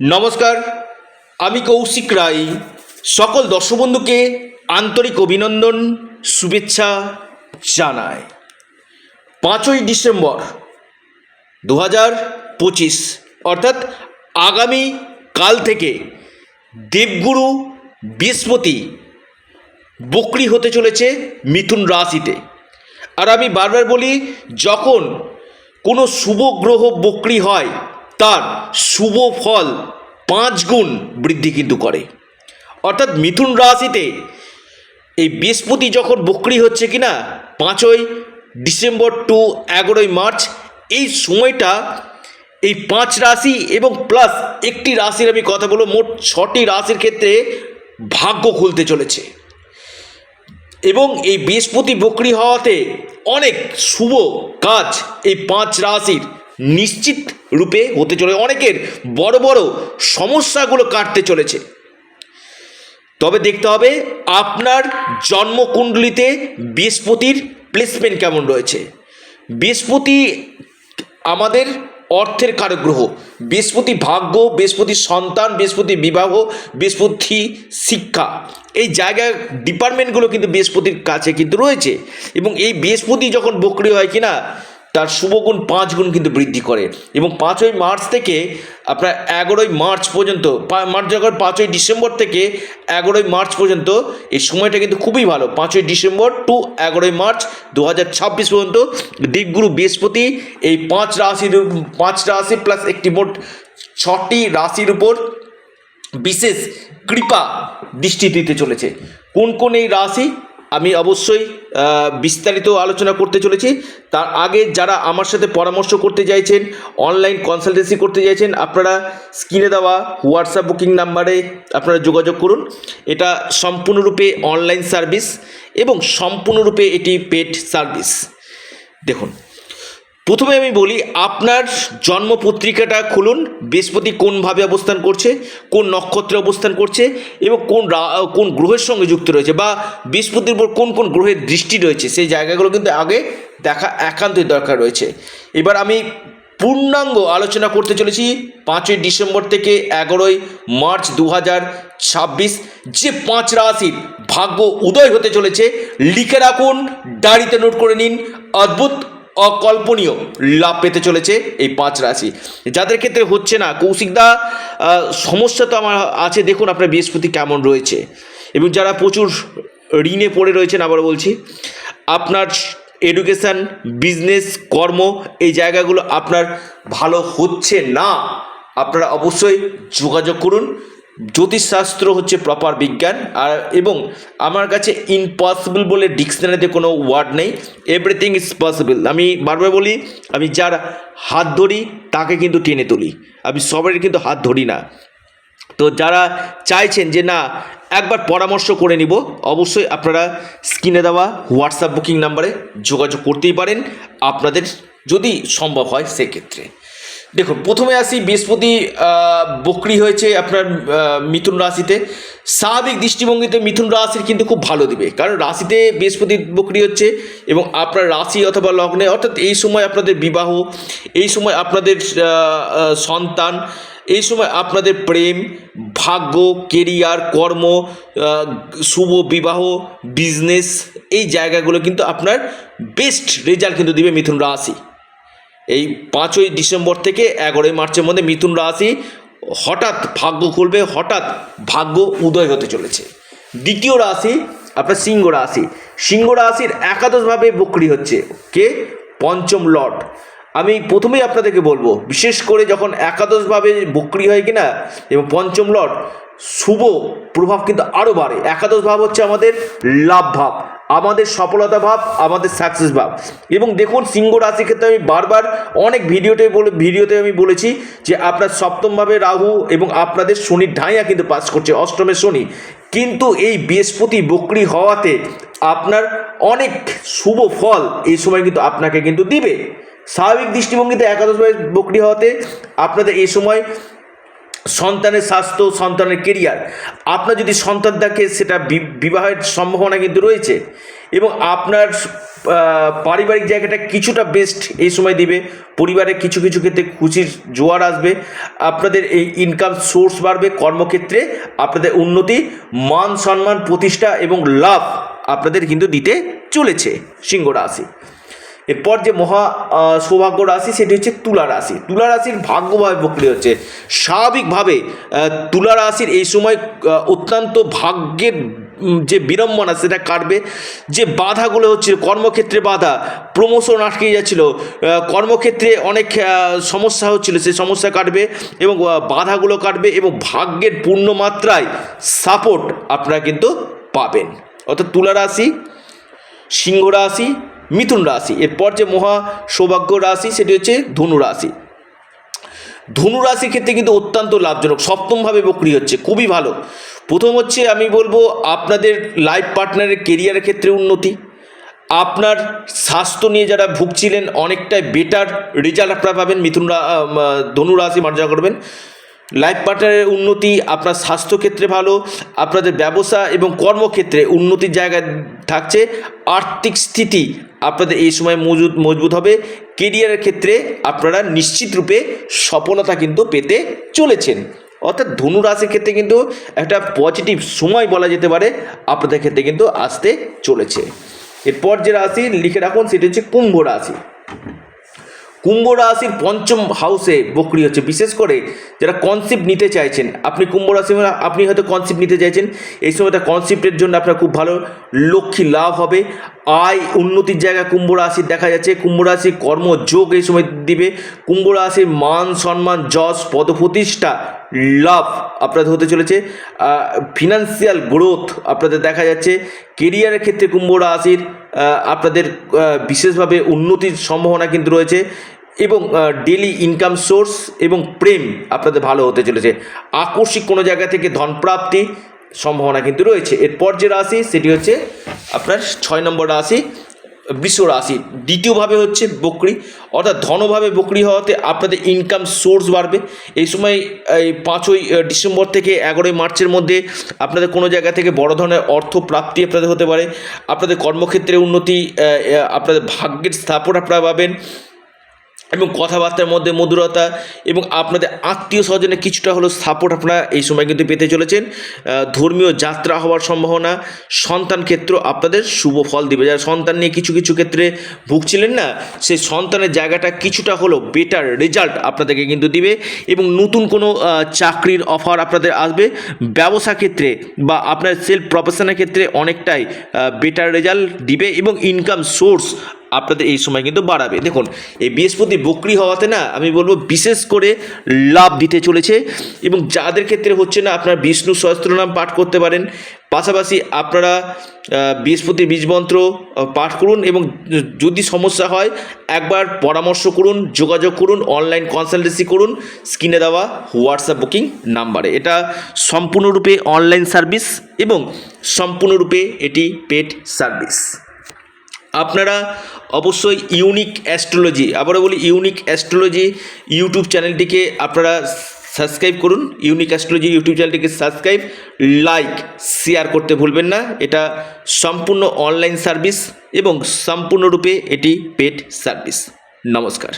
নমস্কার, আমি কৌশিক রায়। সকল দর্শক বন্ধুকে আন্তরিক অভিনন্দন, শুভেচ্ছা জানাই। পাঁচই ডিসেম্বর দু হাজার পঁচিশ, অর্থাৎ আগামী কাল থেকে দেবগুরু বৃহস্পতি বকরি হতে চলেছে মিথুন রাশিতে। আর আমি বারবার বলি, যখন কোনো শুভ গ্রহ বকরি হয় তার শুভ ফল পাঁচ গুণ বৃদ্ধি কিন্তু করে। অর্থাৎ মিথুন রাশিতে এই বৃহস্পতি যখন বকরি হচ্ছে কি না পাঁচই ডিসেম্বর টু এগারোই মার্চ, এই সময়টা এই পাঁচ রাশি এবং প্লাস একটি রাশির আমি কথা বলব, মোট ছটি রাশির ক্ষেত্রে ভাগ্য খুলতে চলেছে। এবং এই বৃহস্পতি বকরি হওয়াতে অনেক শুভ কাজ এই পাঁচ রাশির নিশ্চিত রূপে হতে চলে। অনেকের বড় বড় সমস্যাগুলো কাটতে চলেছে। তবে দেখতে হবে, আপনার জন্মকুণ্ডলিতে বৃহস্পতির প্লেসমেন্ট কেমন রয়েছে? বৃহস্পতি আমাদের অর্থের কারক গ্রহ বৃহস্পতি ভাগ্য, বৃহস্পতি সন্তান, বৃহস্পতি বিবাহ, বৃহস্পতি শিক্ষা। এই জায়গায় ডিপার্টমেন্টগুলো কিন্তু বৃহস্পতির কাছে কিন্তু রয়েছে। এবং এই বৃহস্পতি যখন বকরি হয় কিনা তার শুভগুণ পাঁচ গুণ কিন্তু বৃদ্ধি করে। এবং পাঁচই মার্চ থেকে আপনার এগারোই মার্চ পর্যন্ত মার্চ যখন পাঁচই ডিসেম্বর থেকে এগারোই মার্চ পর্যন্ত, এই সময়টা কিন্তু খুবই ভালো। পাঁচই ডিসেম্বর টু এগারোই মার্চ দু হাজার ছাব্বিশ পর্যন্ত দিকগুরু বৃহস্পতি এই পাঁচ রাশির পাঁচ রাশি প্লাস একটি মোট ছটি রাশির উপর বিশেষ কৃপা দৃষ্টি দিতে চলেছে। কোন কোন এই রাশি আমি অবশ্যই বিস্তারিত আলোচনা করতে চলেছি। তার আগে যারা আমার সাথে পরামর্শ করতে চাইছেন অনলাইন কনসালটেন্সি করতে চাইছেন, আপনারা স্ক্রিনে দেওয়া হোয়াটসঅ্যাপ বুকিং নাম্বারে আপনারা যোগাযোগ করুন। এটা সম্পূর্ণরূপে অনলাইন সার্ভিস এবং সম্পূর্ণরূপে এটি পেড সার্ভিস দেখুন প্রথমে আমি বলি, আপনার জন্ম পত্রিকাটা খুলুন, বৃহস্পতি কোনভাবে অবস্থান করছে, কোন নক্ষত্রে অবস্থান করছে, এবং কোন কোন গ্রহের সঙ্গে যুক্ত রয়েছে, বা বৃহস্পতির উপর কোন কোন গ্রহের দৃষ্টি রয়েছে, সেই জায়গাগুলো কিন্তু আগে দেখা একান্তই দরকার রয়েছে। এবার আমি পূর্ণাঙ্গ আলোচনা করতে চলেছি, পাঁচই ডিসেম্বর থেকে এগারোই মার্চ দু ছাব্বিশ। যে পাঁচ রাশির ভাগ্য উদয় হতে চলেছে, লিখে রাখুন, ডায়েরিতে নোট করে নিন, অদ্ভুত অকল্পনীয় লাভ পেতে চলেছে এই পাঁচ রাশি। যাদের ক্ষেত্রে হচ্ছে না কৌশিকদা সমস্যা তো আমার আছে। দেখুন আপনার বৃহস্পতি কেমন রয়েছে। এবং যারা প্রচুর ঋণে পড়ে রয়েছেন আবার বলছি, আপনার এডুকেশান বিজনেস কর্ম এই জায়গাগুলো আপনার ভালো হচ্ছে না, আপনারা অবশ্যই যোগাযোগ করুন। জ্যোতিষশাস্ত্র হচ্ছে প্রপার বিজ্ঞান, আর এবং আমার কাছে ইম্পসিবল বলে ডিকশনারিতে কোনো ওয়ার্ড নেই এভরিথিং ইজ পসিবল আমি বারবার বলি, আমি যার হাত ধরি, তাকে কিন্তু টেনে তুলি। আমি সবারই কিন্তু হাত ধরি না। তো যারা চাইছেন যে, না, একবার পরামর্শ করে নিব, অবশ্যই আপনারা স্ক্রিনে দেওয়া হোয়াটসঅ্যাপ বুকিং নাম্বারে যোগাযোগ করতেই পারেন। আপনাদের যদি সম্ভব হয়, সেক্ষেত্রে। দেখুন, প্রথমে আসি, বৃহস্পতি বকরি হয়েছে আপনার মিথুন রাশিতে। স্বাভাবিক দৃষ্টিভঙ্গিতে মিথুন রাশির কিন্তু খুব ভালো দিবে, কারণ রাশিতে বৃহস্পতি বকরি হচ্ছে এবং আপনার রাশি অথবা লগ্নে, অর্থাৎ এই সময় আপনাদের বিবাহ, এই সময় আপনাদের সন্তান, এই সময় আপনাদের প্রেম, ভাগ্য, কেরিয়ার, কর্ম শুভ বিবাহ, বিজনেস, এই জায়গাগুলো কিন্তু আপনার বেস্ট রেজাল্ট কিন্তু দিবে মিথুন রাশি। এই পাঁচই ডিসেম্বর থেকে এগারোই মার্চের মধ্যে মিথুন রাশি হঠাৎ ভাগ্য খুলবে, হঠাৎ ভাগ্য উদয় হতে চলেছে। দ্বিতীয় রাশি আপনার সিংহ রাশি। সিংহ রাশির একাদশভাবে বকরি হচ্ছে কে? পঞ্চম লট আমি প্রথমেই আপনাদেরকে বলব, বিশেষ করে যখন একাদশভাবে বকরি হয় কিনা এবং পঞ্চম লট শুভ প্রভাব কিন্তু আরও বাড়ে। একাদশ ভাব হচ্ছে আমাদের লাভ ভাব। আমাদের সফলতা ভাব, আমাদের সাকসেস ভাব। এবং দেখুন, সিংহ রাশির ক্ষেত্রে আমি বারবার অনেক ভিডিওতে বলে, ভিডিওতে আমি বলেছি যে আপনার সপ্তমভাবে রাহু এবং আপনাদের শনির ঢাইয়া কিন্তু পাস করছে, অষ্টমে শনি। কিন্তু এই বৃহস্পতি বকরি হওয়াতে আপনার অনেক শুভ ফল এই সময় কিন্তু আপনাকে কিন্তু দিবে। স্বাভাবিক দৃষ্টিভঙ্গিতে একাদশভাবে বকরি হওয়াতে আপনাদের এই সময় সন্তানের স্বাস্থ্য, সন্তানের কেরিয়ার আপনার যদি সন্তান থাকে, সেটা বিবাহের সম্ভাবনা কিন্তু রয়েছে এবং আপনার পারিবারিক জায়গাটা কিছুটা বেস্ট এই সময় দিবে। পরিবারে কিছু কিছু ক্ষেত্রে খুশির জোয়ার আসবে। আপনাদের এই ইনকাম সোর্স বাড়বে। কর্মক্ষেত্রে আপনাদের উন্নতি মান সম্মান প্রতিষ্ঠা এবং লাভ আপনাদের কিন্তু দিতে চলেছে সিংহ এরপর যে মহা সৌভাগ্য রাশি সেটি হচ্ছে তুলা রাশি। তুলা রাশির ভাগ্যভাবে বক্রি হচ্ছে স্বাভাবিকভাবে তুলা রাশির এই সময় অত্যন্ত ভাগ্যের যে বিড়ম্বনা সেটা কাটবে। যে বাধাগুলো হচ্ছিল কর্মক্ষেত্রে বাধা প্রমোশন আটকে যাচ্ছিল কর্মক্ষেত্রে অনেক সমস্যা হচ্ছিল, সেই সমস্যা কাটবে এবং বাধাগুলো কাটবে এবং ভাগ্যের পূর্ণ মাত্রায় সাপোর্ট আপনারা কিন্তু পাবেন। অর্থাৎ তুলা রাশি, সিংহ রাশি মিথুন রাশি। এরপর যে মহা সৌভাগ্য রাশি, সেটি হচ্ছে ধনু রাশি। ধনু রাশির ক্ষেত্রে কিন্তু অত্যন্ত লাভজনক। সপ্তমভাবে বকরি হচ্ছে, খুবই ভালো। প্রথম হচ্ছে আমি বলব, আপনাদের লাইফ পার্টনারের কেরিয়ারের ক্ষেত্রে উন্নতি। আপনার স্বাস্থ্য নিয়ে যারা ভুগছিলেন, অনেকটাই বেটার রেজাল্ট আপনারা পাবেন, মিথুন ধনু রাশি মার্জনা করবেন। লাইফ পার্টনারের উন্নতি, আপনার স্বাস্থ্যক্ষেত্রে ভালো, আপনাদের ব্যবসা এবং কর্মক্ষেত্রে উন্নতির জায়গায় থাকছে, আর্থিক স্থিতি আপনাদের এই সময় মজুদ, মজবুত হবে। কেরিয়ারের ক্ষেত্রে আপনারা নিশ্চিত রূপে সফলতা কিন্তু পেতে চলেছেন। অর্থাৎ ধনু রাশির ক্ষেত্রে কিন্তু একটা পজিটিভ সময় বলা যেতে পারে, আপনাদের ক্ষেত্রে কিন্তু আসতে চলেছে। এরপর যে রাশি লিখে রাখুন, সেটি হচ্ছে কুম্ভ রাশি। কুম্ভ রাশির পঞ্চম হাউসে বকরি হচ্ছে। বিশেষ করে যারা কনসেপ্ট নিতে চাইছেন, আপনি কুম্ভ রাশি আপনি হয়তো কনসেপ্ট নিতে চাইছেন, এই সময়টা কনসেপ্টের জন্য আপনার খুব ভালো লক্ষ্মী লাভ হবে। আয় উন্নতির জায়গা কুম্ভ রাশির দেখা যাচ্ছে। কুম্ভ রাশি কর্মযোগ এই সময় দিবে। কুম্ভ রাশির মান সম্মান, যশ, পদপ্রতিষ্ঠা, লাভ আপনাদের হতে চলেছে। ফিনান্সিয়াল গ্রোথ আপনাদের দেখা যাচ্ছে। কেরিয়ারের ক্ষেত্রে কুম্ভ রাশির আপনাদের বিশেষভাবে উন্নতির সম্ভাবনা কিন্তু রয়েছে। এবং ডেলি ইনকাম সোর্স এবং প্রেম আপনাদের ভালো হতে চলেছে। আকস্মিক কোনো জায়গা থেকে ধনপ্রাপ্তি সম্ভাবনা কিন্তু রয়েছে। এরপর যে রাশি, সেটি হচ্ছে আপনার ছয় নম্বর রাশি, বৃষ রাশি। দ্বিতীয়ভাবে হচ্ছে বকরি। অর্থাৎ ধনভাবে বকরি হওয়াতে আপনাদের ইনকাম সোর্স বাড়বে। এই সময়, এই পাঁচই ডিসেম্বর থেকে এগারোই মার্চের মধ্যে আপনাদের কোনো জায়গা থেকে বড় ধরনের অর্থ প্রাপ্তি আপনাদের হতে পারে। আপনাদের কর্মক্ষেত্রে উন্নতি আপনাদের ভাগ্যের স্থাপন আপনারা পাবেন। এবং কথাবার্তার মধ্যে মধুরতা এবং আপনাদের আত্মীয় স্বজনের কিছুটা হলো সাপোর্ট আপনারা এই সময় কিন্তু পেতে চলেছেন। ধর্মীয় যাত্রা হওয়ার সম্ভাবনা, সন্তান ক্ষেত্র আপনাদের শুভ ফল দিবে। যারা সন্তান নিয়ে কিছু কিছু ক্ষেত্রে ভুগছিলেন না সেই সন্তানের জায়গাটা কিছুটা হলো বেটার রেজাল্ট আপনাদেরকে কিন্তু দিবে এবং নতুন কোনো চাকরির অফার আপনাদের আসবে। ব্যবসা ক্ষেত্রে বা আপনার সেলফ প্রফেশনের ক্ষেত্রে অনেকটাই বেটার রেজাল্ট দিবে এবং ইনকাম সোর্স আপনাদের এই সময় কিন্তু বাড়াবে। দেখুন, এই বৃহস্পতি বকরি হওয়াতে না, আমি বলব বিশেষ করে লাভ দিতে চলেছে এবং যাদের ক্ষেত্রে হচ্ছে না, আপনার বিষ্ণু সহস্রনাম পাঠ করতে পারেন। পাশাপাশি আপনারা বৃহস্পতি বীজমন্ত্র পাঠ করুন এবং যদি সমস্যা হয়, একবার পরামর্শ করুন, যোগাযোগ করুন অনলাইন কনসালটেন্সি করুন স্ক্রিনে দেওয়া হোয়াটসঅ্যাপ বুকিং নাম্বারে এটা সম্পূর্ণরূপে অনলাইন সার্ভিস এবং সম্পূর্ণরূপে এটি পেড সার্ভিস আপনারা অবশ্যই ইউনিক অ্যাস্ট্রোলজি, আবারও বলি ইউনিক অ্যাস্ট্রোলজি ইউটিউব চ্যানেলটিকে আপনারা সাবস্ক্রাইব করুন। ইউনিক অ্যাস্ট্রোলজি ইউটিউব চ্যানেলটিকে সাবস্ক্রাইব, লাইক, শেয়ার করতে ভুলবেন না। এটা সম্পূর্ণ অনলাইন সার্ভিস এবং সম্পূর্ণরূপে এটি পেড সার্ভিস। নমস্কার।